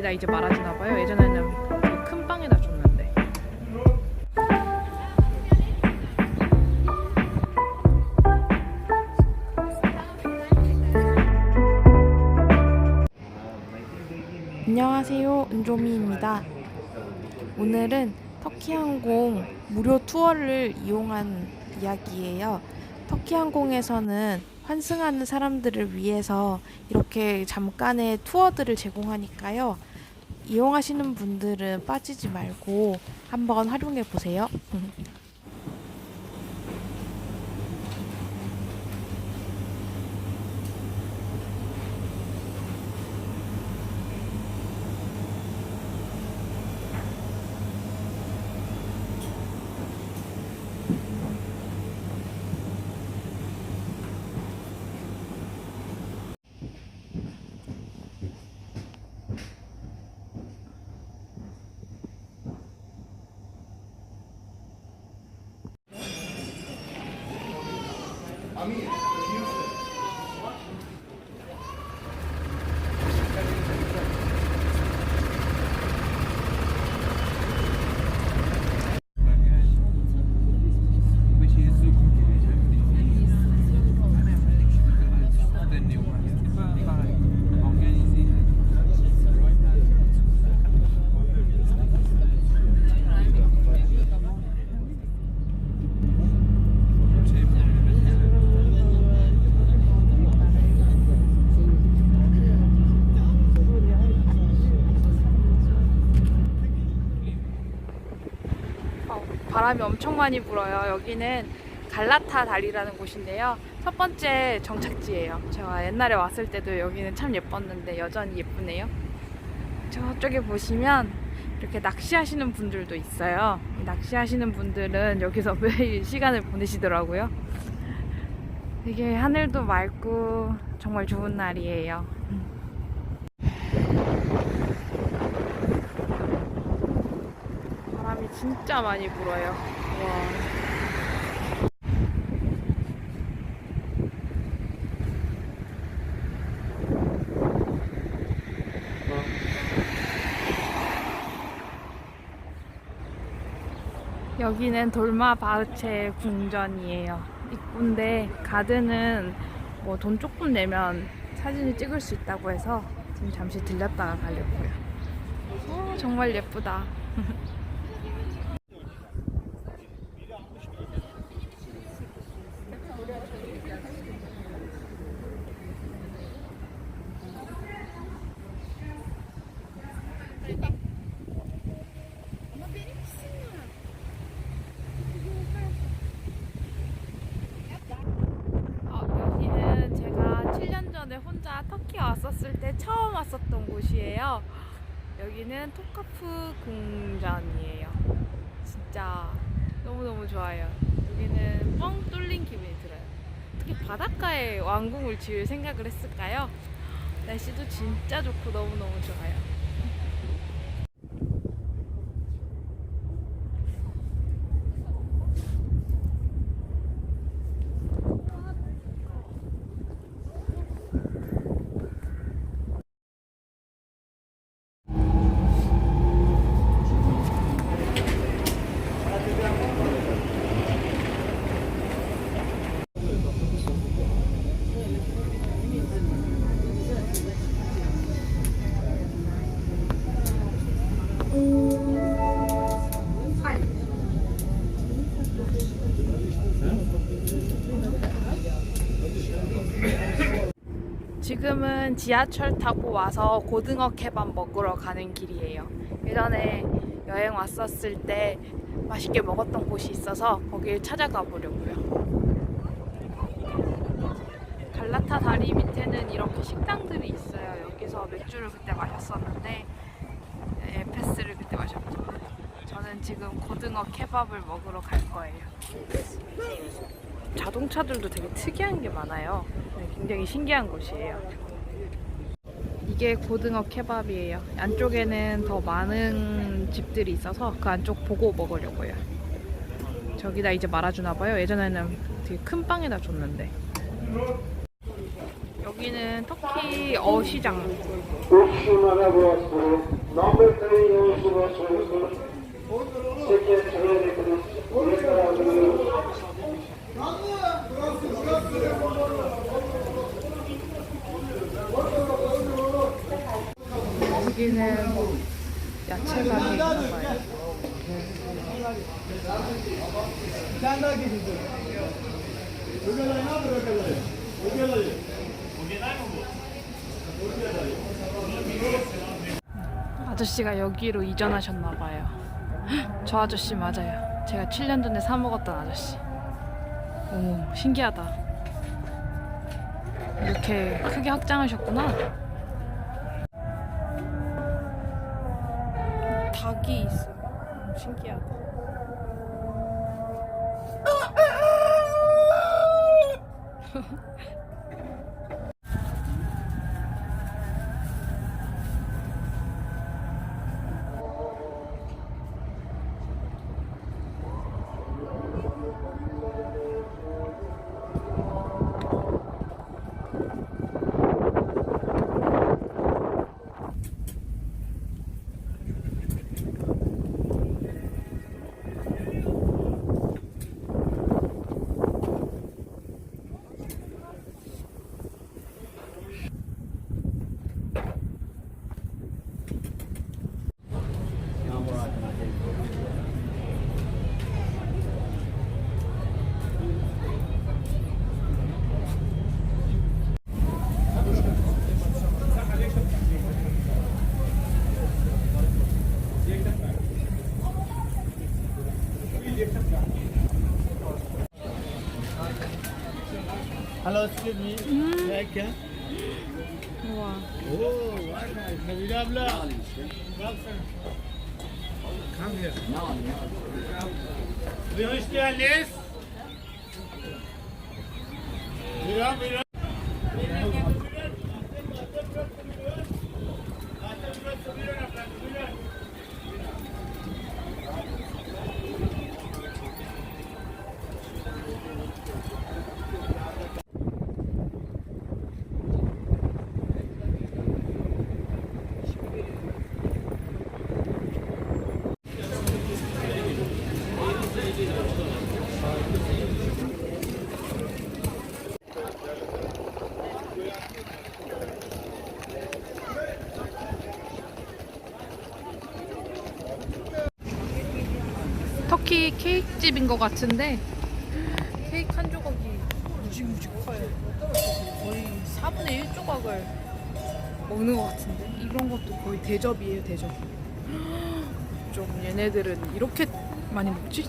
저기다 이제 말아주나 봐요. 예전에는 큰 빵에다 줬는데. 안녕하세요. 은조미입니다. 오늘은 터키항공 무료 투어를 이용한 이야기예요. 터키항공에서는 환승하는 사람들을 위해서 이렇게 잠깐의 투어들을 제공하니까요. 이용하시는 분들은 빠지지 말고 한번 활용해 보세요. 바람이 엄청 많이 불어요. 여기는 갈라타 다리라는 곳인데요. 첫 번째 정착지예요. 제가 옛날에 왔을 때도 여기는 참 예뻤는데 여전히 예쁘네요. 저쪽에 보시면 이렇게 낚시하시는 분들도 있어요. 이 낚시하시는 분들은 여기서 매일 시간을 보내시더라고요. 되게 하늘도 맑고 정말 좋은 날이에요. 바람이 진짜 많이 불어요. 와. 여기는 돌마 바흐체 궁전이에요. 입구인데 가드는 뭐돈 조금 내면 사진을 찍을 수 있다고 해서 지금 잠시 들렸다가 가려고요. 오, 정말 예쁘다. 어, 여기는 제가 7년 전에 혼자 터키 왔었을 때 처음 왔었던 곳이에요. 여기는 토카프 궁전이에요. 진짜 너무너무 좋아요. 여기는 뻥 뚫린 기분이 들어요. 어떻게 바닷가에 왕궁을 지을 생각을 했을까요? 날씨도 진짜 좋고 너무너무 좋아요. 지금은 지하철 타고 와서 고등어 케밥 먹으러 가는 길이에요. 예전에 여행 왔었을 때 맛있게 먹었던 곳이 있어서 거길 찾아가 보려고요. 갈라타 다리 밑에는 이렇게 식당들이 있어요. 여기서 맥주를 그때 마셨었는데 에페스를 그때 마셨죠. 저는 지금 고등어 케밥을 먹으러 갈 거예요. 자동차들도 되게 특이한 게 많아요. 네, 굉장히 신기한 곳이에요. 이게 고등어 케밥이에요. 안쪽에는 더 많은 집들이 있어서 그 안쪽 보고 먹으려고요. 저기다 이제 말아주나 봐요. 예전에는 되게 큰 빵에다 줬는데. 여기 여기는 터키 어시장. Uşşumana boğazları, Namık'ın yolculuğu sorusu, Seke Türelik'in yakaladığını 여기는 뭐 야채가 있나 봐요. 아저씨가 여기로 이전하셨나 봐요. 저 아저씨 맞아요. 제가 7년 전에 사 먹었던 아저씨. 오, 신기하다. 이렇게 크게 확장하셨구나. 닭이 있어. Hello, excuse me. Hmm. Like, huh? Wow. Oh, what nice. Nabila Abla. Well, sir. Come here. No, no. Do you wish to have this? Mira, mira. 터키 케이크 집인 것 같은데 케이크 한 조각이 무지무지 커요. 거의 4분의 1 조각을 먹는 것 같은데 이런 것도 거의 대접이에요 대접. 좀 얘네들은 이렇게 많이 먹지?